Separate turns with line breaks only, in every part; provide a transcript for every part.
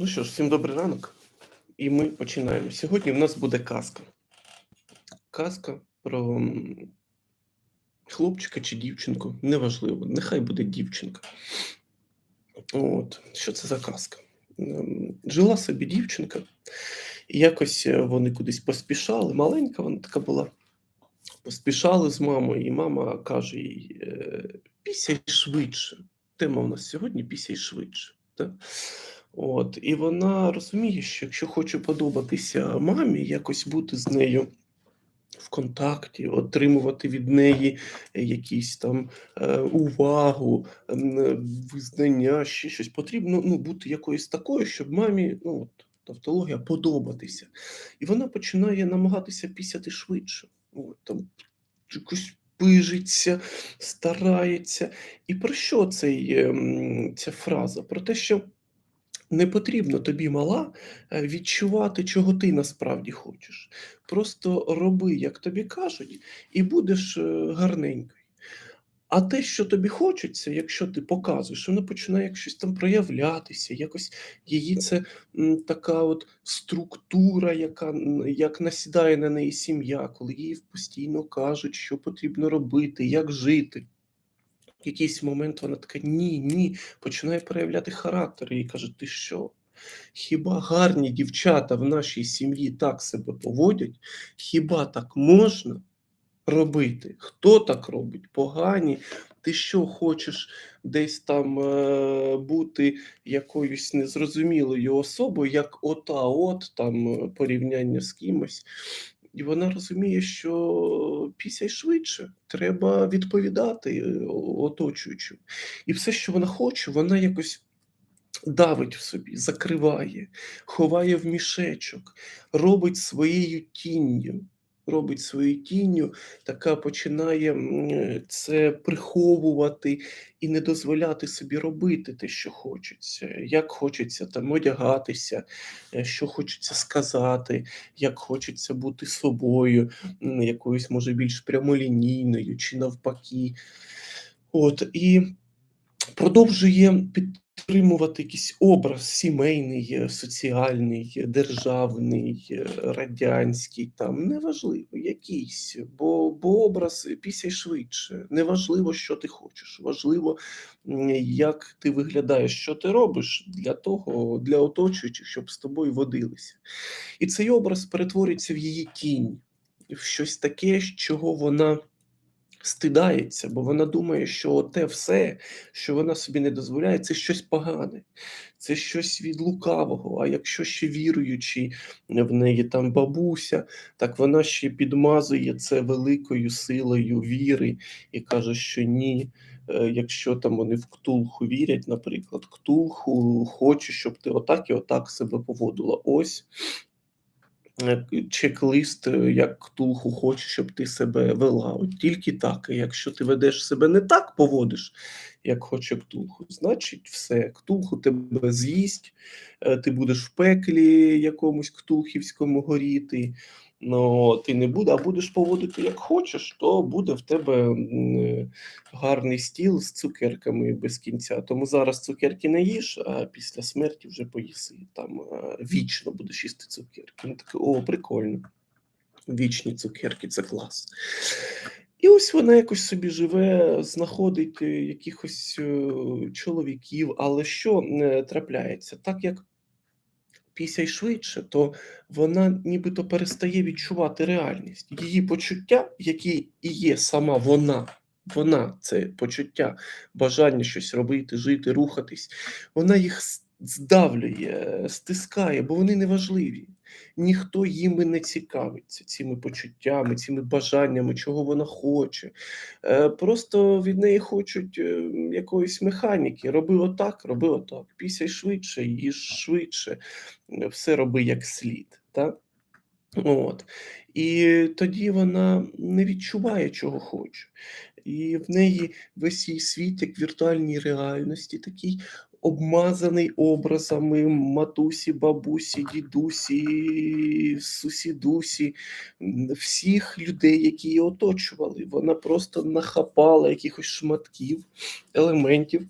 Ну що ж, всім добрий ранок, і ми починаємо. Сьогодні в нас буде казка. Казка про хлопчика чи дівчинку, неважливо, нехай буде дівчинка. От, що це за казка? Ем, Жила собі дівчинка, і якось е, вони кудись поспішали. Маленька вона така була. Поспішали з мамою, і мама каже їй: е, пісяй швидше. Тема у нас сьогодні пісяй швидше. Так? От, і вона розуміє, що якщо хоче подобатися мамі, якось бути з нею в контакті, отримувати від неї якісь там е, увагу, визнання, ще щось потрібно ну, бути якоюсь такою, щоб мамі, ну от тавтологія, подобатися. І вона починає намагатися пісяти швидше. От, там, якось пижиться, старається. І про що цей, ем, ця фраза? Про те, що не потрібно тобі, мала, е, відчувати, чого ти насправді хочеш. Просто роби, як тобі кажуть, і будеш е, гарненькою. А те, що тобі хочеться, якщо ти показуєш, воно починає як щось там проявлятися, якось її це така от структура, яка як насідає на неї сім'я, коли їй постійно кажуть, що потрібно робити, як жити. В якийсь момент вона така: ні, ні, починає проявляти характер і каже: Ти що? Хіба гарні дівчата в нашій сім'ї так себе поводять? Хіба так можна робити? Хто так робить? Погані? Ти що хочеш десь там е, бути якоюсь незрозумілою особою, як ота от там е, порівняння з кимось? І вона розуміє, що пісяй швидше, треба відповідати е, оточуючим. І все, що вона хоче, вона якось давить в собі, закриває, ховає в мішечок, робить своєю тінню. Робить своєю тінню, така починає це приховувати і не дозволяти собі робити те, що хочеться, як хочеться там одягатися, е, що хочеться сказати, як хочеться бути собою, якоюсь, може, більш прямолінійною чи навпаки. От, і продовжує підтримувати якийсь образ сімейний, е, соціальний, е, державний, е, радянський, там неважливо, якийсь, бо, бо образ пісяй швидше. Неважливо, що ти хочеш, важливо, як ти виглядаєш, що ти робиш для того, для оточуючих, щоб з тобою водилися. І цей образ перетворюється в її тінь, в щось таке, чого вона стидається, бо вона думає, що те все, що вона собі не дозволяє, це щось погане, це щось від лукавого. А якщо ще віруючи в неї там бабуся, так вона ще підмазує це великою силою віри і каже, що ні. е, Якщо там вони в ктулху вірять, наприклад, ктулху хоче, щоб ти отак і отак себе поводила. Ось чек-лист, е, як Ктулху хоче, щоб ти себе вела. От тільки так. Якщо ти ведеш себе не так, поводиш, як хоче Ктулху, значить все, Ктулху тебе з'їсть, е, ти будеш в пеклі якомусь ктулхівському горіти. Ну, ти не буде, а будеш поводити як хочеш, то буде в тебе гарний стіл з цукерками без кінця. Тому зараз цукерки не їж, а після смерті вже поїси. Там е, вічно будеш їсти цукерки. Ну таке, о, прикольно. Вічні цукерки, це клас. І ось вона якось собі живе, знаходить е, якихось е, чоловіків, але що трапляється? Так як пісяй швидше, то вона нібито перестає відчувати реальність. Її почуття, які і є сама вона, вона це почуття, бажання щось робити, жити, рухатись, вона їх здавлює, стискає, бо вони неважливі. Ніхто їми не цікавиться цими почуттями, цими бажаннями, чого вона хоче. Е, Просто від неї хочуть е, якоїсь механіки. Роби отак, роби отак. Пісяй швидше, їж швидше, е, все роби як слід. Так? От. І тоді вона не відчуває, чого хоче. І в неї весь її світ, як віртуальній реальності, такий обмазаний образами матусі, бабусі, дідусі, сусідусі, всіх людей, які її оточували. Вона просто нахапала якихось шматків, елементів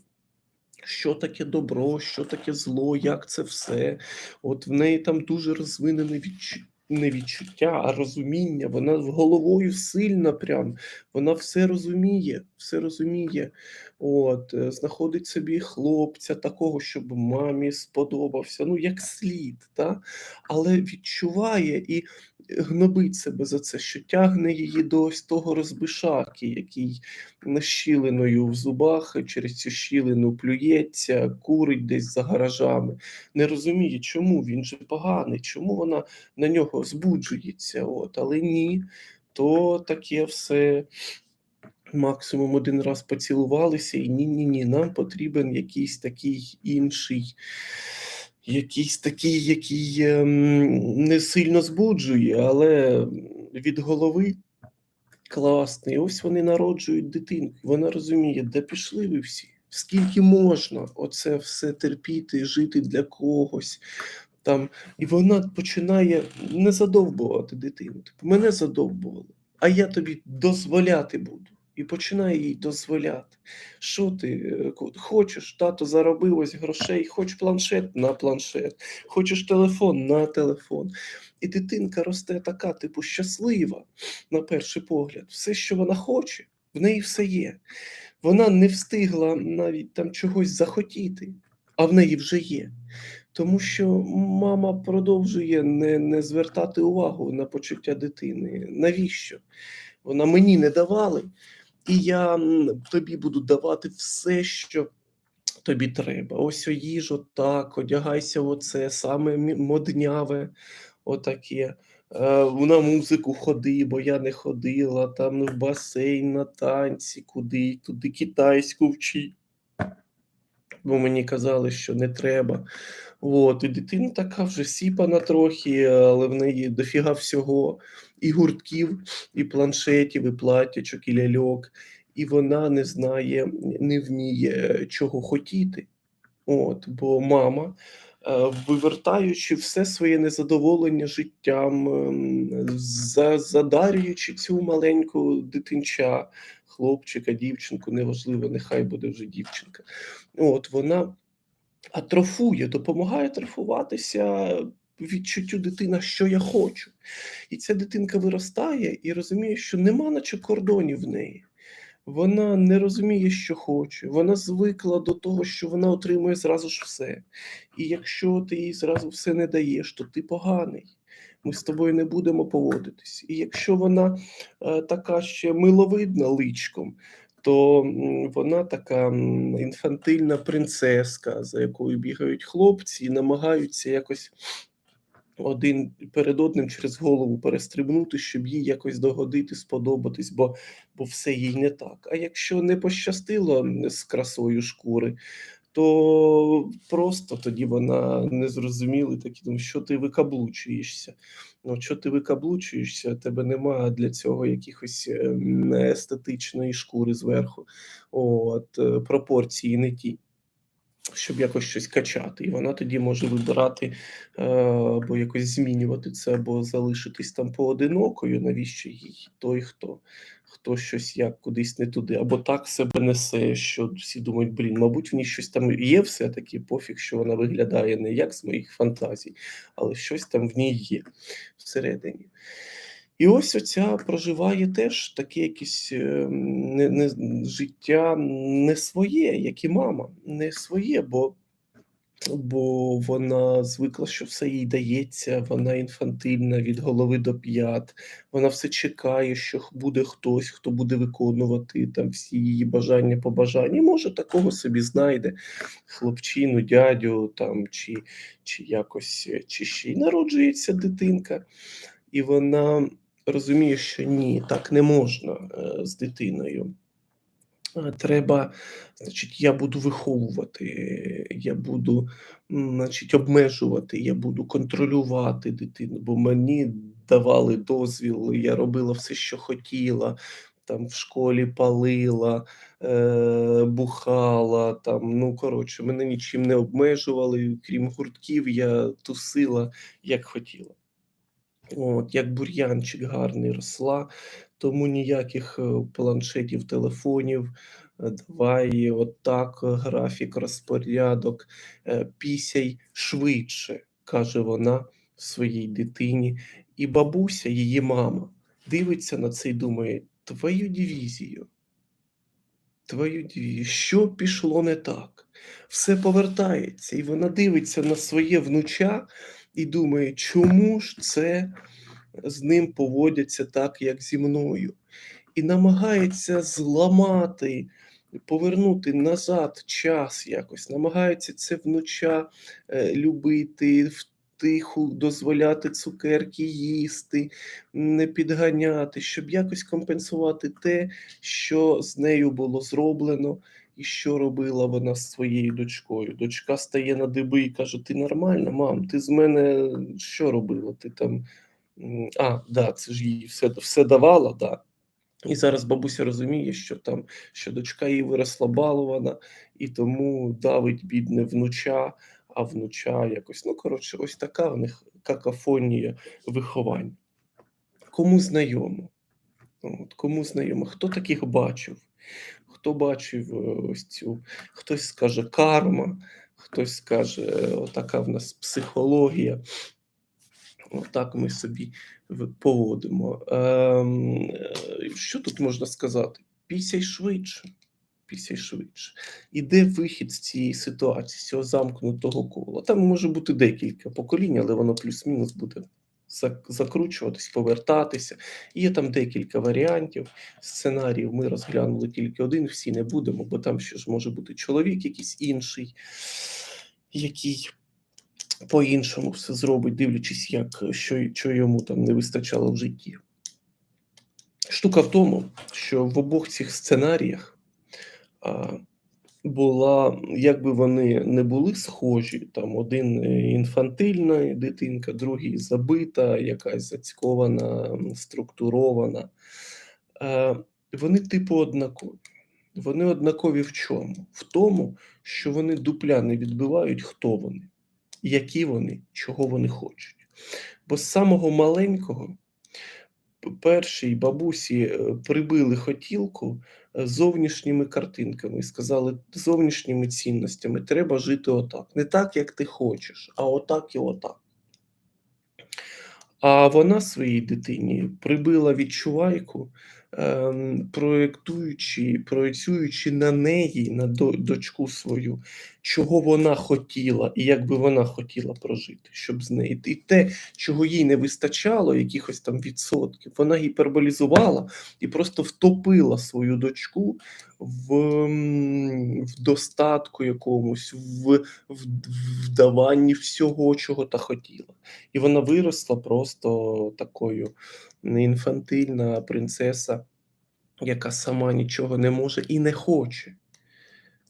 що таке добро, що таке зло, як це все. От в неї там дуже розвинене відчу... не відчуття, а розуміння. Вона головою сильна прям. Вона все розуміє, все розуміє. От, е, знаходить собі хлопця такого, щоб мамі сподобався, ну як слід, та? але відчуває і гнобить себе за це, що тягне її до ось того розбишаки, який щілиною в зубах через цю щілину плюється, курить десь за гаражами. Не розуміє, чому він же поганий, чому вона на нього збуджується. От, Але ні, то таке все. Максимум один раз поцілувалися, і ні-ні ні, нам потрібен якийсь такий інший, якийсь такий, який ем, не сильно збуджує, але від голови класний. Ось вони народжують дитинку. Вона розуміє, де пішли ви всі, скільки можна оце все терпіти, жити для когось. Там, І вона починає не задовбувати дитину. Типу, мене задовбували, а я тобі дозволяти буду. І починає їй дозволяти. Що ти е, хочеш, тато заробив ось грошей, хоч планшет на планшет, хочеш телефон на телефон. І дитинка росте така, типу, щаслива, на перший погляд. Все, що вона хоче, в неї все є. Вона не встигла навіть там чогось захотіти, а в неї вже є. Тому що мама продовжує не не звертати увагу на почуття дитини. Навіщо? Вона мені не давали, і я тобі буду давати все, що тобі треба. Ось їжу так, одягайся, оце саме модняве, отаке. Е, на музику ходи, бо я не ходила, там в басейн, на танці, куди, туди китайську вчи. Бо мені казали, що не треба. От, і дитина така вже сіпана трохи, але в неї дофіга всього, і гуртків, і планшетів, і платячок, і ляльок, і вона не знає, не вміє чого хотіти. От, Бо мама, е, вивертаючи все своє незадоволення життям, ем, задарюючи цю маленьку дитинча, хлопчика, дівчинку, неважливо, нехай буде вже дівчинка. От Вона атрофує, допомагає атрофуватися відчуттю дитина, що я хочу. І ця дитинка виростає і розуміє, що нема наче кордонів в неї. Вона не розуміє, що хоче. Вона звикла до того, що вона отримує зразу ж все. І якщо ти їй зразу все не даєш, то ти поганий. Ми з тобою не будемо поводитись. І якщо вона е, така ще миловидна личком, то вона така інфантильна принцеска, за якою бігають хлопці, і намагаються якось один перед одним через голову перестрибнути, щоб їй якось догодити, сподобатись, бо бо все їй не так. А якщо не пощастило з красою шкури, то просто тоді вона не зрозуміла такі, тому що ти викаблучуєшся. Ну, що ти викаблучуєшся, тебе немає для цього якихось ем, естетичної шкури зверху. От, е, пропорції не ті щоб якось щось качати, і вона тоді може вибирати е, або якось змінювати це, або залишитись там поодинокою, навіщо їй той, хто хто щось як кудись не туди, або так себе несе, що всі думають, блін, мабуть, в ній щось там є, все-таки пофіг, що вона виглядає не як з моїх фантазій, але щось там в ній є всередині. І ось оця проживає теж таке якесь е, не, не, життя не своє, як і мама, не своє, бо бо вона звикла, що все їй дається, вона інфантильна від голови до п'ят, вона все чекає, що буде хтось, хто буде виконувати там всі її бажання, побажання. Може такого собі знайде хлопчину, дядю там, чи, чи якось чи ще й народжується дитинка, і вона розумію, що ні, так не можна е, з дитиною. Треба, значить, я буду виховувати, я буду, значить, обмежувати, я буду контролювати дитину, бо мені давали дозвіл, я робила все, що хотіла. Там в школі палила, е, бухала, там, ну коротше, мене нічим не обмежували, крім гуртків, я тусила як хотіла. От, Як бур'янчик гарний росла, Тому ніяких е, планшетів, телефонів. е, Давай отак, графік, розпорядок, е, пісяй швидше, каже вона своїй дитині. І бабуся, її мама, дивиться на це і думає: твою дивізію, твою дивізію, що пішло не так? Все повертається, і вона дивиться на своє внуча і думає, чому ж це з ним поводяться так, як зі мною, і намагається зламати, повернути назад час якось, намагається це внуча е, любити, втиху дозволяти цукерки їсти, не підганяти, щоб якось компенсувати те, що з нею було зроблено. І що робила вона з своєю дочкою? Дочка стає на диби і каже: Ти нормальна, мам, ти з мене що робила? Ти там А, да, це ж їй все, все давала, да. І зараз бабуся розуміє, що там, що дочка її виросла балована, і тому давить бідне внуча, а внуча якось. Ну, коротше, ось така в них какафонія виховання. Кому знайомо? От, кому знайомо? Хто таких бачив? Хто бачив е, ось цю, хтось скаже карма, хтось скаже, е, отака в нас психологія. Отак ми собі поводимо. Ем, е, що тут можна сказати? Пісяй швидше. Пісяй швидше. І де вихід з цієї ситуації, з цього замкнутого кола? Там може бути декілька поколінь, але воно плюс-мінус буде закручуватись, повертатися. Є там декілька варіантів, сценаріїв. Ми розглянули тільки один, всі не будемо, бо там ще ж може бути чоловік якийсь інший, який по-іншому все зробить, дивлячись, як, що, що йому там не вистачало в житті. Штука в тому, що в обох цих сценаріях була, як би вони не були схожі, там один е, інфантильна дитинка, другий забита, якась зацькована, структурована. Е, вони типу однакові. Вони однакові в чому? В тому, що вони дупля не відбивають, хто вони які вони, чого вони хочуть. Бо з самого маленького першій бабусі е, прибили хотілку е, зовнішніми картинками і сказали зовнішніми цінностями треба жити отак. Не так, як ти хочеш, а отак і отак. А вона своїй дитині прибила відчувайку, проєктуючи, проєцюючи на неї, на до- дочку свою, чого вона хотіла і як би вона хотіла прожити, щоб з неї. І те, чого їй не вистачало, якихось там відсотків, вона гіперболізувала і просто втопила свою дочку в, в достатку якомусь, в, в, вдаванні всього, чого та хотіла. І вона виросла просто такою інфантильна принцеса, яка сама нічого не може і не хоче.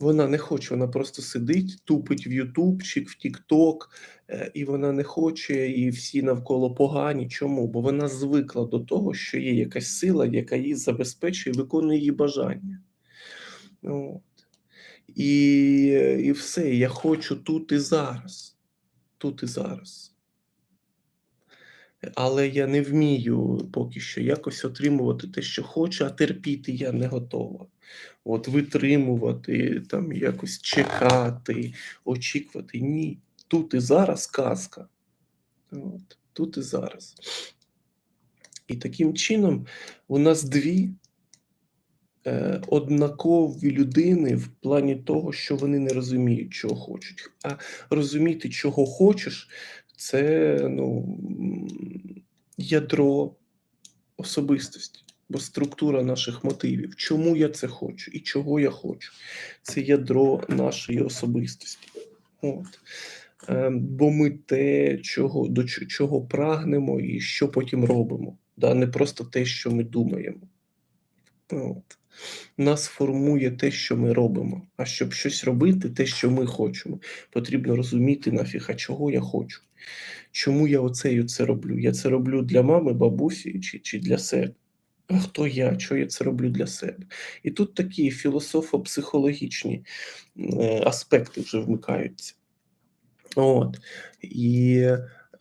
Вона не хоче, вона просто сидить, тупить в Ютубчик, в Тікток, е, і вона не хоче, і всі навколо погані. Чому? Бо вона звикла до того, що є якась сила, яка її забезпечує, виконує її бажання. От. І, і все, я хочу тут і зараз. Тут і зараз. Але я не вмію поки що якось отримувати те, що хочу, а терпіти я не готова. От витримувати, там якось чекати, очікувати. Ні. Тут і зараз казка. От, тут і зараз. І таким чином у нас дві е, однакові людини в плані того, що вони не розуміють, чого хочуть. А розуміти, чого хочеш, це ну, ядро особистості, бо структура наших мотивів. Чому я це хочу і чого я хочу? Це ядро нашої особистості. От. Е, бо ми те, чого, до чого прагнемо і що потім робимо. Да? Не просто те, що ми думаємо. От. Нас формує те, що ми робимо. А щоб щось робити, те, що ми хочемо, потрібно розуміти нафіг, чого я хочу. Чому я оце і це роблю? Я це роблю для мами, бабусі чи, чи для себе. А хто я? Чого я це роблю для себе? І тут такі філософо-психологічні е, аспекти вже вмикаються. От. І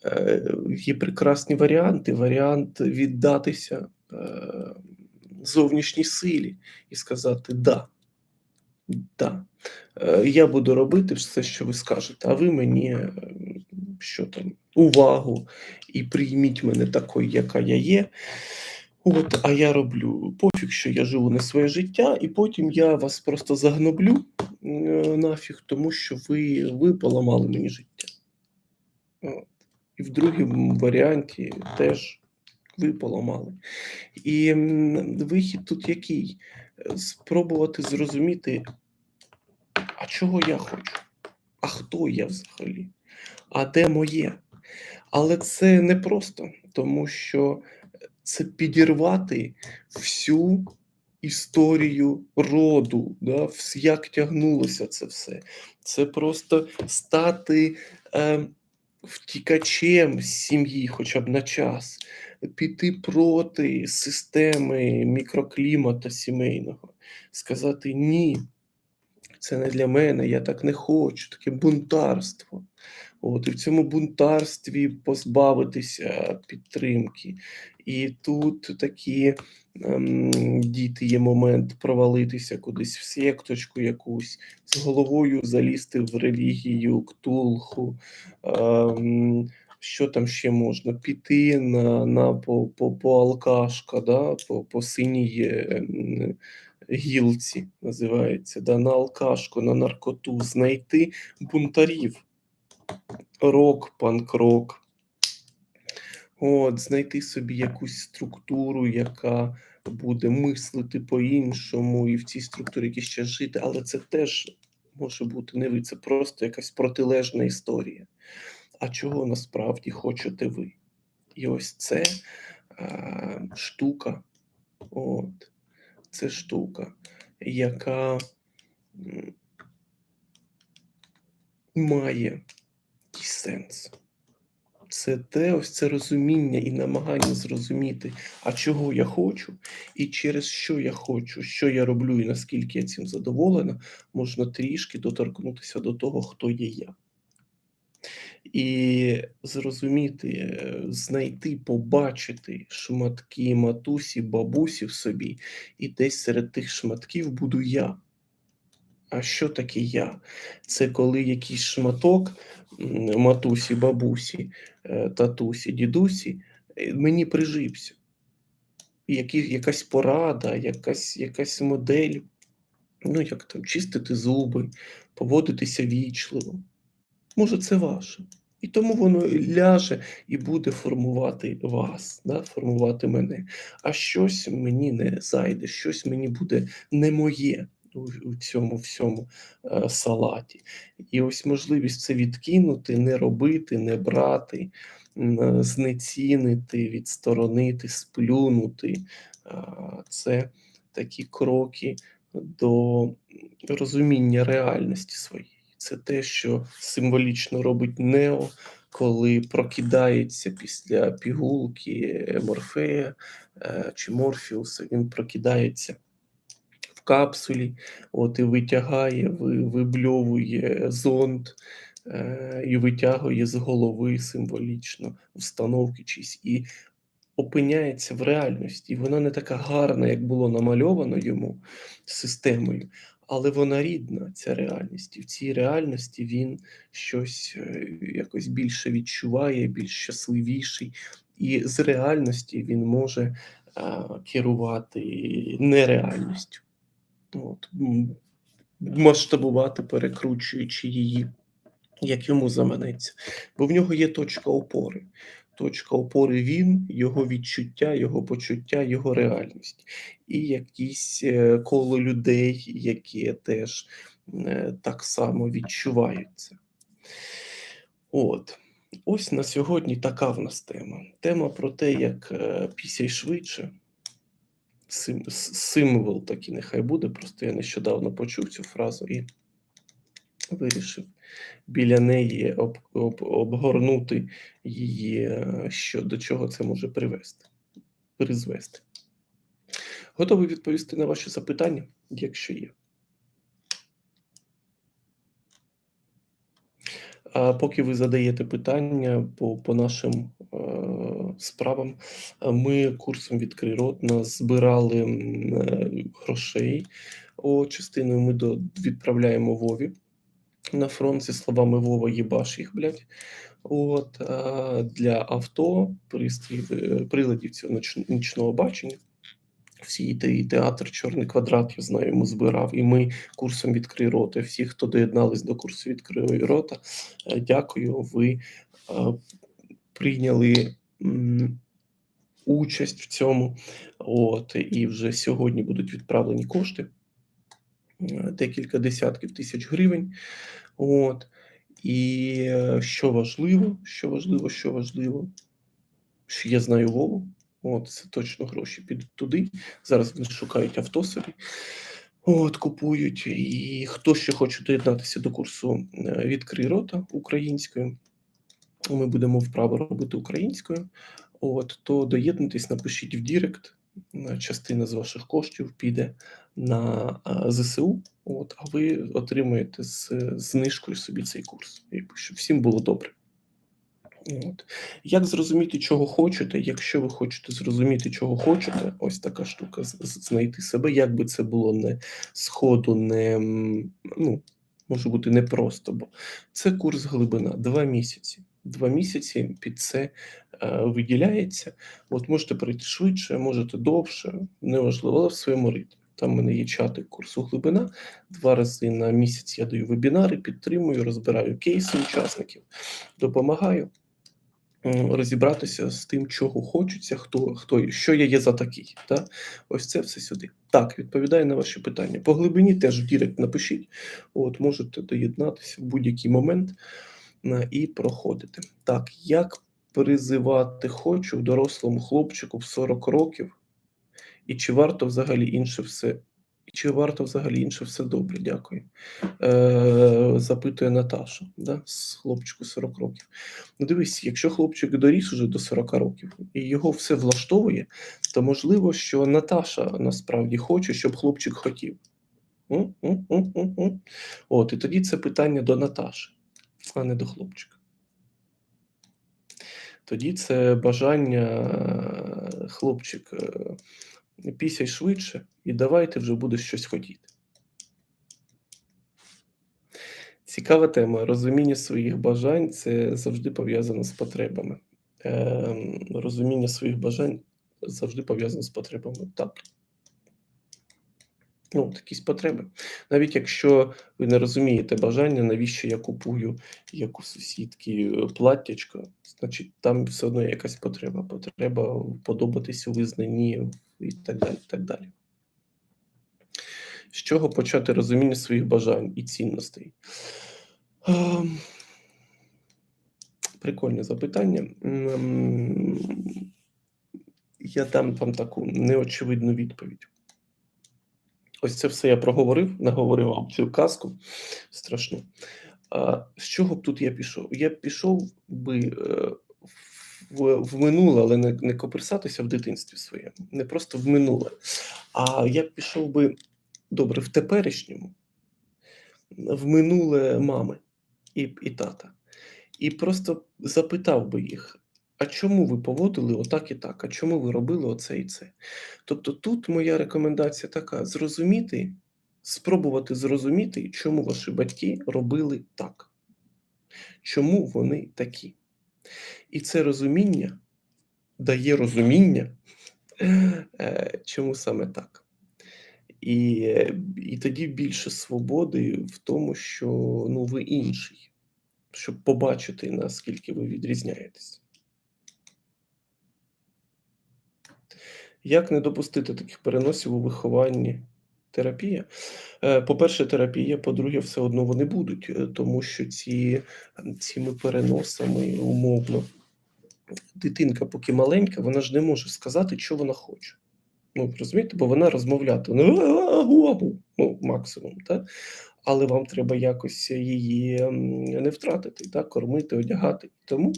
е, є прекрасні варіанти. Варіант віддатися е, зовнішній силі і сказати да. Да. Я буду робити все, що ви скажете, а ви мені що там, увагу і прийміть мене такою, яка я є. От, а я роблю пофіг, що я живу не своє життя, і потім я вас просто загноблю е, нафіг, тому що ви, ви поламали мені життя. От. І в другому варіанті теж ви поламали. І вихід тут який? Спробувати зрозуміти, а чого я хочу? А хто я взагалі? А де моє? Але це не просто, тому що це підірвати всю історію роду, да, як тягнулося це все. Це просто стати е, втікачем з сім'ї хоча б на час, піти проти системи мікроклімата сімейного, сказати ні. Це не для мене, я так не хочу, таке бунтарство. От, і в цьому бунтарстві позбавитися підтримки. І тут такі ем, діти є момент провалитися кудись в секточку якусь, з головою залізти в релігію, ктулху. Ем, що там ще можна? Піти на, на по, по, по алкашка, да? по, по синій ем, гілці називається, да? на алкашку, на наркоту, знайти бунтарів рок, панк-рок. От, знайти собі якусь структуру, яка буде мислити по-іншому, і в цій структурі якийсь час жити, але це теж може бути не ви, це просто якась протилежна історія. А чого насправді хочете ви? І ось це е, штука, от, це штука, яка має якийсь сенс. Це те, ось це розуміння і намагання зрозуміти, а чого я хочу, і через що я хочу, що я роблю, і наскільки я цим задоволена, можна трішки доторкнутися до того, хто є я. І зрозуміти, е, знайти, побачити шматки матусі, бабусі в собі, і десь серед тих шматків буду я. А що таке я? Це коли якийсь шматок матусі, бабусі, е, татусі, дідусі е, мені прижився. Які, якась порада, якась, якась модель, ну як там, чистити зуби, поводитися вічливо. Може, це ваше. І тому воно ляже і буде формувати вас, да, формувати мене. А щось мені не зайде, щось мені буде не моє у, цьому всьому е, салаті. І ось можливість це відкинути, не робити, не брати, е, знецінити, відсторонити, сплюнути. Це такі кроки до розуміння реальності своєї. Це те, що символічно робить Нео, коли прокидається після пігулки Морфея е, чи Морфіуса, він прокидається капсулі, от і витягає, вибльовує зонд е, і витягує з голови символічно установки чиїсь і опиняється в реальності. Вона не така гарна, як було намальовано йому системою, але вона рідна, ця реальність. І в цій реальності він щось е, якось більше відчуває, більш щасливіший. І з реальності він може а, керувати нереальністю. От, масштабувати, перекручуючи її, як йому заманеться. Бо в нього є точка опори. Точка опори він, його відчуття, його почуття, його реальність. І якісь е, коло людей, які теж е, так само відчувають це. От. Ось на сьогодні така в нас тема. Тема про те, як е, пісяй швидше. Сим, символ такий нехай буде. Просто я нещодавно почув цю фразу і вирішив біля неї об, об, обгорнути її, е, що до чого це може привести, призвести. Готовий відповісти на ваші запитання, якщо є. А поки ви задаєте питання по, по нашим е, справам, е, ми курсом «Відкрий рот» назбирали е, грошей. О, частиною ми до, відправляємо Вові на фронт зі словами Вова, їбаш їх, блядь. От, а, для авто, пристроїв, е, приладів цього ноч- нічного бачення. Всі те- і театр Чорний квадрат, я знаю, йому збирав. І ми курсом відкрий рота. Всі, хто доєднались до курсу відкрий рота, е, дякую. Ви е, прийняли участь в цьому. От, і вже сьогодні будуть відправлені кошти. е, Декілька десятків тисяч гривень. От. І що важливо, що важливо, що важливо, що я знаю Вову. От, це точно гроші підуть туди. Зараз вони шукають авто собі. От, купують. І хто ще хоче доєднатися до курсу е, відкрий рота українською, ми будемо вправо робити українською. От, то доєднуйтесь, напишіть в Дірект. Е, Частина з ваших коштів піде на е, ЗСУ. От, а ви отримаєте з знижкою собі цей курс. Щоб всім було добре. От. Як зрозуміти, чого хочете? Якщо ви хочете зрозуміти, чого хочете, ось така штука знайти себе, як би це було не сходу, не ну, може бути непросто, бо це курс глибина, два місяці. Два місяці під це е, виділяється. От можете пройти швидше, можете довше, неважливо, але в своєму ритмі. Там в мене є чати курсу глибина. Два рази на місяць я даю вебінари, підтримую, розбираю кейси учасників, допомагаю розібратися з тим, чого хочеться, хто, хто що я є за такий. Та? Ось це все сюди. Так, відповідаю на ваші питання. По глибині теж в Дірект напишіть. От, можете доєднатися в будь-який момент е, і проходити. Так, як призивати хочу дорослому хлопчику в 40 років, і чи варто взагалі інше все? Чи варто взагалі інше все добре? Дякую. Е, запитує Наташа, да, з хлопчику 40 років. Ну, дивись, якщо хлопчик доріс уже до 40 років і його все влаштовує, то можливо, що Наташа насправді хоче, щоб хлопчик хотів. М? М? М? М? М? От, і тоді це питання до Наташі, а не до хлопчика. Тоді це бажання е, хлопчик, е, пісяй швидше, і давайте вже будеш щось хотіти. Цікава тема. Розуміння своїх бажань це завжди пов'язано з потребами. Ем, розуміння своїх бажань завжди пов'язано з потребами. Так. Ну, якісь потреби. Навіть якщо ви не розумієте бажання, навіщо я купую як у сусідки е, платтячко, значить там все одно є якась потреба. Потреба подобатись у визнанні і так далі. Так далі. З чого почати розуміння своїх бажань і цінностей? Ем, Прикольне запитання. Я дам вам таку неочевидну відповідь. Ось це все я проговорив, наговорив вам цю казку страшну. З чого б тут я пішов? Я пішов би е, в, в минуле, але не, не коперсатися в дитинстві своєму, не просто в минуле. А я пішов би добре в теперішньому, в минуле мами і, і тата. І просто запитав би їх, а чому ви поводили отак і так? А чому ви робили оце і це? Тобто тут моя рекомендація така: зрозуміти, спробувати зрозуміти, чому ваші батьки робили так, чому вони такі. І це розуміння дає розуміння, е, чому саме так. І, і тоді більше свободи в тому, що ну, ви інший, щоб побачити, наскільки ви відрізняєтесь. Як не допустити таких переносів у вихованні? Терапія. Е, По-перше, терапія, по-друге, все одно вони будуть, е, тому що ці, цими переносами умовно. Дитинка, поки маленька, вона ж не може сказати, що вона хоче. Ну, розумієте, бо вона розмовляти, ну, максимум, так? але вам треба якось її не втратити, так? кормити, одягати. Тому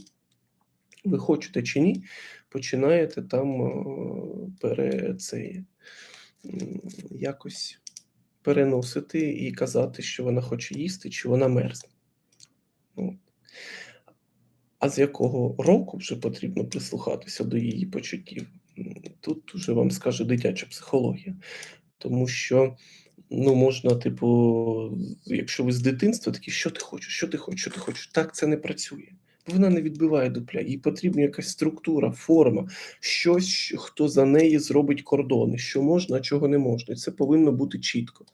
ви хочете чи ні, починаєте там е, пере, це, м, якось переносити і казати, що вона хоче їсти, чи вона мерзне. Ну, А з якого року вже потрібно прислухатися до її почуттів? Тут уже вам скаже дитяча психологія. Тому що ну, можна, типу, якщо ви з дитинства такі, що ти хочеш, що ти хочеш, що ти хочеш, так це не працює. Вона не відбиває дупля, їй потрібна якась структура, форма, щось, хто за неї зробить кордони, що можна, а чого не можна. І це повинно бути чітко.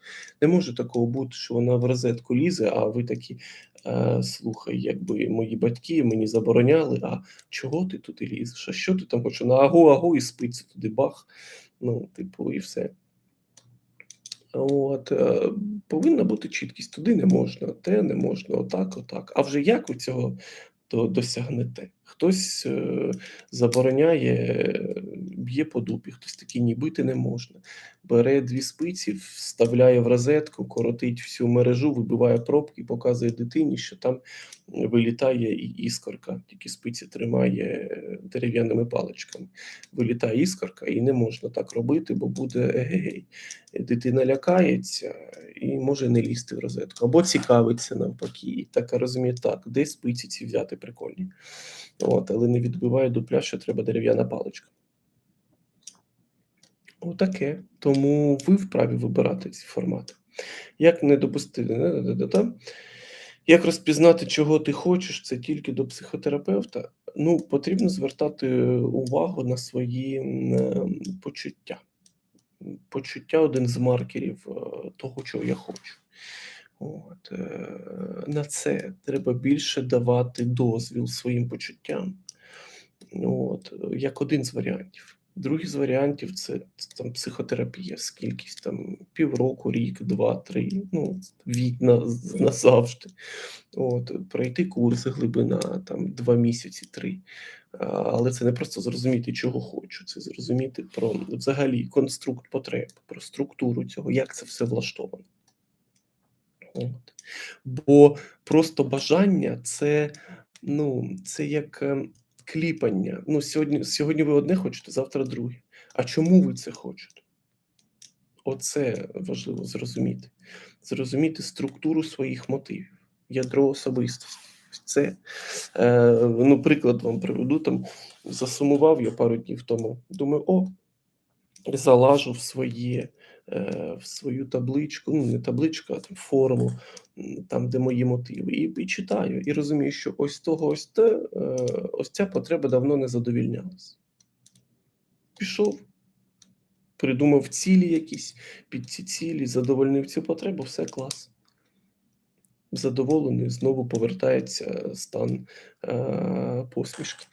Не може такого бути, що вона в розетку лізе, а ви такі е, слухай, якби мої батьки мені забороняли, а чого ти туди лізеш? А що ти там хочеш? На агу, агу і спиться туди бах. Ну, типу, і все. От, е, повинна бути чіткість. Туди не можна, те не можна, отак, отак. А вже як ви цього до- досягнете? Хтось е, забороняє, б'є по дупі, хтось такий ні бити не можна. Бере дві спиці, вставляє в розетку, коротить всю мережу, вибиває пробки, показує дитині, що там вилітає іскорка, тільки спиці тримає е, дерев'яними паличками. Вилітає іскорка, і не можна так робити, бо буде егегей дитина лякається і може не лізти в розетку, або цікавиться навпаки, і така розуміє, так, де спиці ці взяти прикольні. От, але не відбиває дупля, що треба дерев'яна паличка. Отаке. Тому ви вправі вибирати ці формати. Як не допустити? Як розпізнати, чого ти хочеш, це тільки до психотерапевта. Ну, потрібно звертати увагу на свої е, почуття почуття один з маркерів е, того, чого я хочу. От, е, на це треба більше давати дозвіл своїм почуттям. От, як один з варіантів. Другий з варіантів це там психотерапія, скількись там півроку, рік, два, три, ну, вік на, назавжди. От, пройти курс глибина там два місяці, три. Але це не просто зрозуміти, чого хочу, це зрозуміти про взагалі конструкт потреб, про структуру цього, як це все влаштовано. От. Бо просто бажання це, ну, це як е, кліпання. Ну, сьогодні, сьогодні ви одне хочете, завтра друге. А чому ви це хочете? Оце важливо зрозуміти. Зрозуміти структуру своїх мотивів, ядро особистості. Це, е, ну, приклад вам приведу. Там засумував я пару днів тому. Думаю, о, залажу в своє, в свою табличку, ну не табличку, а там форму, там, де мої мотиви, і, і читаю, і розумію, що ось того, ось те, е, ось ця потреба давно не задовільнялась. Пішов, придумав цілі якісь, під ці цілі, задовольнив цю потребу, все клас. Задоволений, знову повертається стан е, посмішки.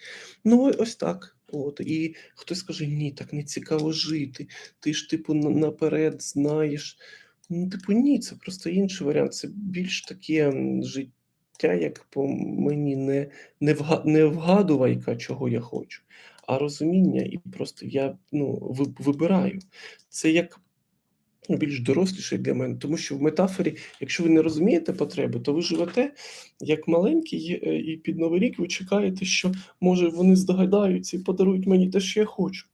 Ну, ось так. От. І хтось скаже: ні, так не цікаво жити. Ти ж, типу, наперед знаєш. Ну, типу, ні, це просто інший варіант. Це більш таке життя, як по мені, не, не, вга, не вгадувайка, чого я хочу, а розуміння, і просто я ну, вибираю. Це як ну, більш доросліший для мене, тому що в метафорі, якщо ви не розумієте потреби, то ви живете як маленький, е, і під Новий рік ви чекаєте, що може вони здогадаються і подарують мені те, що я хочу.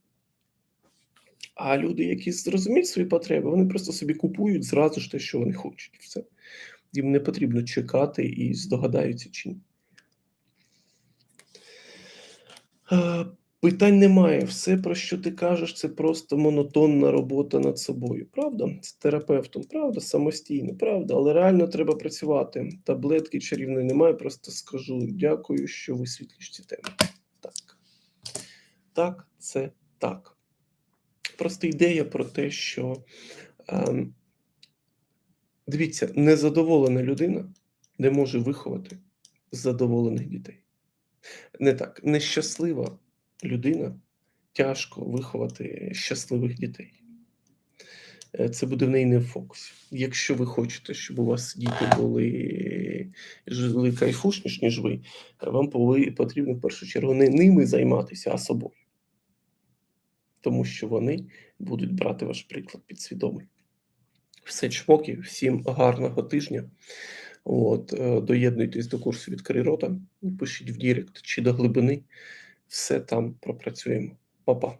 А люди, які зрозуміють свої потреби, вони просто собі купують зразу ж те, що вони хочуть. Все. Їм не потрібно чекати і здогадаються чи ні. Е, Питань немає. Все, про що ти кажеш, це просто монотонна робота над собою. Правда? З терапевтом, правда, самостійно, правда, але реально треба працювати. Таблетки чарівної немає. Просто скажу дякую, що висвітлюєш ці теми. Так. Так, це так. Просто ідея про те, що ем, дивіться, незадоволена людина не може виховати задоволених дітей. Не так, нещаслива людина тяжко виховати щасливих дітей. Е, Це буде в неї не в фокусі. Якщо ви хочете, щоб у вас діти були жили кайфушніш, ніж ви, вам потрібно в першу чергу не ними займатися, а собою. Тому що вони будуть брати ваш приклад підсвідомий. Все чмоки, всім гарного тижня. От, е, доєднуйтесь до курсу «Відкрий рота, пишіть в Дірект чи до глибини. Все там пропрацюємо. Па-па.